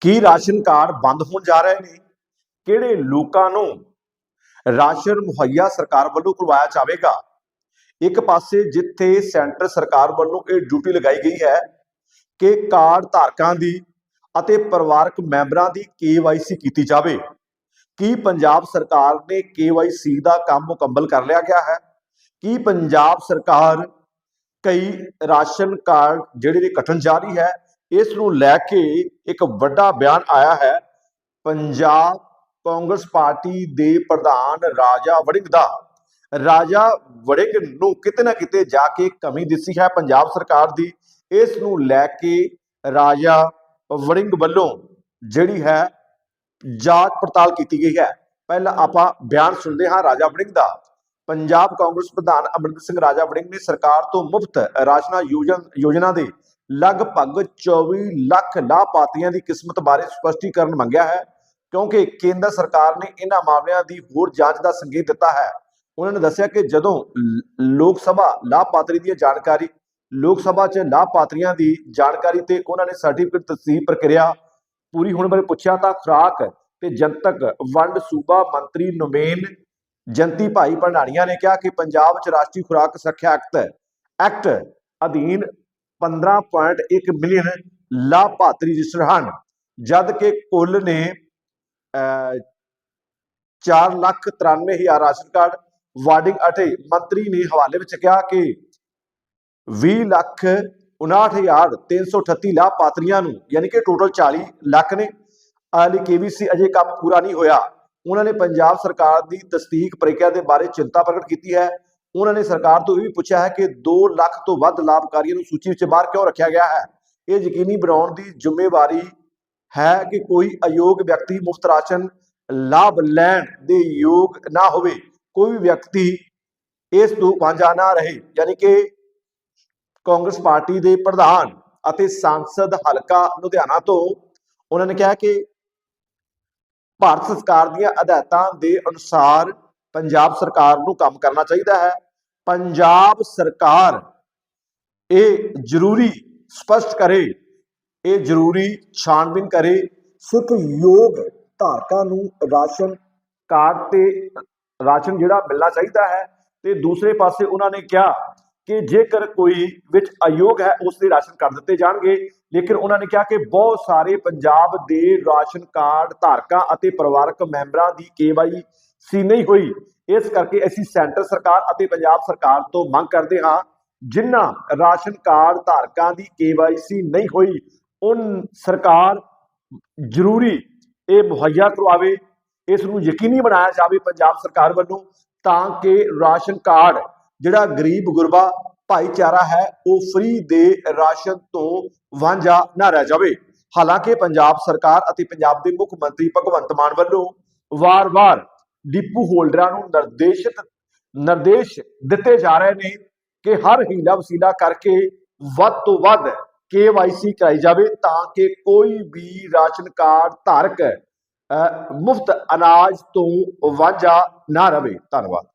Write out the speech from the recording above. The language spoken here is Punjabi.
ਕੀ ਰਾਸ਼ਨ ਕਾਰਡ ਬੰਦ ਹੋਣ ਜਾ ਰਹੇ ਨੇ? ਕਿਹੜੇ ਲੋਕਾਂ ਨੂੰ ਰਾਸ਼ਨ ਮੁਹੱਈਆ ਸਰਕਾਰ ਵੱਲੋਂ ਕਰਵਾਇਆ ਜਾਵੇਗਾ? ਇੱਕ ਪਾਸੇ ਜਿੱਥੇ ਸੈਂਟਰ ਸਰਕਾਰ ਵੱਲੋਂ ਇਹ ਡਿਊਟੀ ਲਗਾਈ ਗਈ ਹੈ ਕਿ ਕਾਰਡ ਧਾਰਕਾਂ ਦੀ ਅਤੇ ਪਰਿਵਾਰਕ ਮੈਂਬਰਾਂ ਦੀ ਕੇਵਾਈਸੀ ਕੀਤੀ ਜਾਵੇ। ਕੀ ਪੰਜਾਬ ਸਰਕਾਰ ਨੇ ਕੇਵਾਈਸੀ ਦਾ ਕੰਮ ਮੁਕੰਮਲ ਕਰ ਲਿਆ ਗਿਆ ਹੈ? ਕੀ ਪੰਜਾਬ ਸਰਕਾਰ ਕਈ ਰਾਸ਼ਨ ਕਾਰਡ ਜਿਹੜੇ ਨੇ ਦੇ ਜਾ ਰਹੀ ਹੈ? ਇਸ ਨੂੰ ਲੈ ਕੇ ਇੱਕ ਵੱਡਾ ਬਿਆਨ ਆਇਆ ਹੈ। ਪੰਜਾਬ ਕਾਂਗਰਸ ਪਾਰਟੀ ਦੇ ਪ੍ਰਧਾਨ ਰਾਜਾ ਵੜਿੰਗ ਦਾ। ਰਾਜਾ ਵੜਿੰਗ ਨੂੰ ਕਿਤੇ ਨਾ ਕਿਤੇ ਜਾ ਕੇ ਕਮੀ ਦਿਸੀ ਹੈ ਪੰਜਾਬ ਸਰਕਾਰ ਦੀ। ਇਸ ਨੂੰ ਲੈ ਕੇ ਰਾਜਾ ਵੜਿੰਗ ਵੱਲੋਂ ਜਿਹੜੀ ਹੈ ਜਾਂਚ ਪੜਤਾਲ ਕੀਤੀ ਗਈ ਹੈ। ਪਹਿਲਾਂ ਆਪਾਂ ਬਿਆਨ ਸੁਣਦੇ ਹਾਂ ਰਾਜਾ ਵੜਿੰਗ ਦਾ। ਪੰਜਾਬ ਕਾਂਗਰਸ ਪ੍ਰਧਾਨ ਅਮਰਿੰਦਰ ਸਿੰਘ ਰਾਜਾ ਵੜਿੰਗ ਨੇ ਸਰਕਾਰ ਤੋਂ ਮੁਫਤ ਰਾਸ਼ਨਾ ਯੋਜਨਾ ਦੇ ਲਗਭਗ 24 ਲੱਖ ਲਾਭਪਾਤਰੀਆਂ ਦੀ ਕਿਸਮਤ ਬਾਰੇ ਸਪਸ਼ਟੀਕਰਨ ਮੰਗਿਆ ਹੈ, ਕਿਉਂਕਿ ਕੇਂਦਰ ਸਰਕਾਰ ਨੇ ਇਹਨਾਂ ਮਾਮਲਿਆਂ ਦੀ ਹੋਰ ਜਾਂਚ ਦਾ ਸੰਕੇਤ ਦਿੱਤਾ ਹੈ। ਉਹਨਾਂ ਨੇ ਦੱਸਿਆ ਕਿ ਜਦੋਂ ਲੋਕ ਸਭਾ ਲਾਭਪਾਤਰੀ ਦੀ ਜਾਣਕਾਰੀ ਲੋਕ ਸਭਾ 'ਚ ਲਾਭਪਾਤਰੀਆਂ ਦੀ ਜਾਣਕਾਰੀ ਤੇ ਉਹਨਾਂ ਨੇ ਸਰਟੀਫਿਕੇਟ ਤਸਦੀਕ ਪ੍ਰਕਿਰਿਆ ਪੂਰੀ ਹੋਣ ਬਾਰੇ ਪੁੱਛਿਆ ਤਾਂ ਖੁਰਾਕ ਤੇ ਜਨਤਕ ਵੰਡ ਸੂਬਾ ਮੰਤਰੀ ਨੁਮੇਨ ਜੰਤੀ ਭਾਈ ਭੰਡਾਰੀਆਂ ਨੇ ਕਿਹਾ ਕਿ ਪੰਜਾਬ ਵਿੱਚ ਰਾਸ਼ਟਰੀ ਖੁਰਾਕ ਸੁਰੱਖਿਆ ਐਕਟ ਐਕਟ ਅਧੀਨ 15.1 ਮਿਲੀਅਨ ਲਾਭਪਾਤਰੀ ਰਜਿਸਟਰ ਹਨ ਜਦ ਕਿ ਕੁੱਲ ਨੇ ਅਹ, ਚਾਰ ਲੱਖ 93 ਹਜ਼ਾਰ ਰਾਸ਼ਨ ਕਾਰਡ ਵਾਰਡਿੰਗ ਅਤੇ ਮੰਤਰੀ ਨੇ ਹਵਾਲੇ ਵਿੱਚ ਕਿਹਾ ਕਿ 20 ਲੱਖ 59338 ਲਾਭਪਾਤਰੀਆਂ ਨੂੰ ਯਾਨੀ ਕਿ ਟੋਟਲ 40 ਲੱਖ ਨੇ ਹਾਲੇ ਕੇਵੀਸੀ ਅਜੇ ਕੰਮ ਪੂਰਾ ਨਹੀਂ ਹੋਇਆ। ਉਹਨਾਂ ਨੇ ਪੰਜਾਬ ਸਰਕਾਰ ਦੀ ਤਸਦੀਕ ਪ੍ਰਕਿਰਿਆ ਦੇ ਬਾਰੇ ਚਿੰਤਾ ਪ੍ਰਗਟ ਕੀਤੀ ਹੈ। ਉਹਨਾਂ ਨੇ ਸਰਕਾਰ ਤੋਂ ਇਹ ਵੀ ਪੁੱਛਿਆ ਹੈ ਕਿ 2 ਲੱਖ ਤੋਂ ਵੱਧ ਲਾਭਕਾਰੀਆਂ ਨੂੰ ਸੂਚੀ ਵਿੱਚ ਬਾਹਰ ਕਿਉਂ ਰੱਖਿਆ ਗਿਆ ਹੈ? ਇਹ ਯਕੀਨੀ ਬਣਾਉਣ ਦੀ ਜ਼ਿੰਮੇਵਾਰੀ ਹੈ ਕਿ ਕੋਈ ਅਯੋਗ ਵਿਅਕਤੀ ਮੁਫਤ ਰਾਸ਼ਨ ਲਾਭ ਲੈਣ ਦੇ ਯੋਗ ਨਾ ਹੋਵੇ। ਕੋਈ ਵੀ ਵਿਅਕਤੀ ਇਸ ਤੋਂ ਵਾਂਝਾ ਨਾ ਰਹੇ, ਯਾਨੀ ਕਿ ਕਾਂਗਰਸ ਪਾਰਟੀ ਦੇ ਪ੍ਰਧਾਨ ਅਤੇ ਸੰਸਦ ਹਲਕਾ ਲੁਧਿਆਣਾ ਤੋਂ ਉਹਨਾਂ ਨੇ ਕਿਹਾ ਕਿ ਭਾਰਤ ਸਰਕਾਰ ਦੀਆਂ ਹਦਾਇਤਾਂ ਦੇ ਅਨੁਸਾਰ ਪੰਜਾਬ ਸਰਕਾਰ ਨੂੰ ਕੰਮ ਕਰਨਾ ਚਾਹੀਦਾ ਹੈ। ਪੰਜਾਬ ਸਰਕਾਰ ਇਹ ਜ਼ਰੂਰੀ ਸਪਸ਼ਟ ਕਰੇ, ਇਹ ਜ਼ਰੂਰੀ ਛਾਣਬੀਨ ਕਰੇ, ਸਿਰਫ ਯੋਗ ਧਾਰਕਾਂ ਨੂੰ ਰਾਸ਼ਨ ਕਾਰਡ ਤੇ ਰਾਸ਼ਨ ਜਿਹੜਾ ਮਿਲਣਾ ਚਾਹੀਦਾ ਹੈ ਤੇ ਦੂਸਰੇ ਪਾਸੇ ਉਹਨਾਂ ਨੇ ਕਿਹਾ ਕਿ ਜੇਕਰ ਕੋਈ ਵਿੱਚ ਅਯੋਗ ਹੈ, ਉਸ ਦੇ ਰਾਸ਼ਨ ਕਰ ਦਿੱਤੇ ਜਾਣਗੇ। ਲੇਕਿਨ ਉਹਨਾਂ ਨੇ ਕਿਹਾ ਕਿ ਬਹੁਤ ਸਾਰੇ ਪੰਜਾਬ ਦੇ ਰਾਸ਼ਨ ਕਾਰਡ ਧਾਰਕਾਂ ਅਤੇ ਪਰਿਵਾਰਕ ਮੈਂਬਰਾਂ ਦੀ ਕੇਵਾਈ ਸੀ, ਨਹੀਂ ਹੋਈ। ਇਸ ਕਰਕੇ ਅਸੀਂ ਸੈਂਟਰ ਸਰਕਾਰ ਅਤੇ ਪੰਜਾਬ ਸਰਕਾਰ ਤੋਂ ਮੰਗ ਕਰਦੇ ਹਾਂ ਜਿਨ੍ਹਾਂ ਰਾਸ਼ਨ ਕਾਰਡ ਧਾਰਕਾਂ ਦੀ ਕੇਵਾਈਸੀ ਨਹੀਂ ਹੋਈ, ਉਨ ਸਰਕਾਰ ਜ਼ਰੂਰੀ ਇਹ ਮੁਹੱਈਆ ਕਰਵਾਵੇ। ਇਸ ਨੂੰ ਯਕੀਨੀ ਬਣਾਇਆ ਜਾਵੇ ਪੰਜਾਬ ਸਰਕਾਰ ਵੱਲੋਂ, ਤਾਂ ਕਿ ਰਾਸ਼ਨ ਕਾਰਡ ਜਿਹੜਾ ਗਰੀਬ ਗੁਰਬਾ ਭਾਈਚਾਰਾ ਹੈ, ਉਹ ਫ੍ਰੀ ਦੇ ਰਾਸ਼ਨ ਤੋਂ ਵਾਂਝਾ ਨਾ ਰਹਿ ਜਾਵੇ। ਹਾਲਾਂਕਿ ਪੰਜਾਬ ਸਰਕਾਰ ਅਤੇ ਪੰਜਾਬ ਦੇ ਮੁੱਖ ਮੰਤਰੀ ਭਗਵੰਤ ਮਾਨ ਵੱਲੋਂ ਵਾਰ-ਵਾਰ ਡਿਪੂ ਹੋਲਡਰਾਂ ਨੂੰ ਨਿਰਦੇਸ਼ਿਤ ਨਿਰਦੇਸ਼ ਦਿੱਤੇ ਜਾ ਰਹੇ ਨੇ ਕਿ ਹਰ ਹੀਲਾ ਵਸੀਲਾ ਕਰਕੇ ਵੱਧ ਤੋਂ ਵੱਧ ਕੇਵਾਈਸੀ ਕਰਾਈ ਜਾਵੇ ਤਾਂ ਕਿ ਕੋਈ ਵੀ ਰਾਸ਼ਨ ਕਾਰਡ ਧਾਰਕ ਮੁਫਤ ਅਨਾਜ ਤੋਂ ਵਾਂਝਾ ਨਾ ਰਵੇ ਧੰਨਵਾਦ।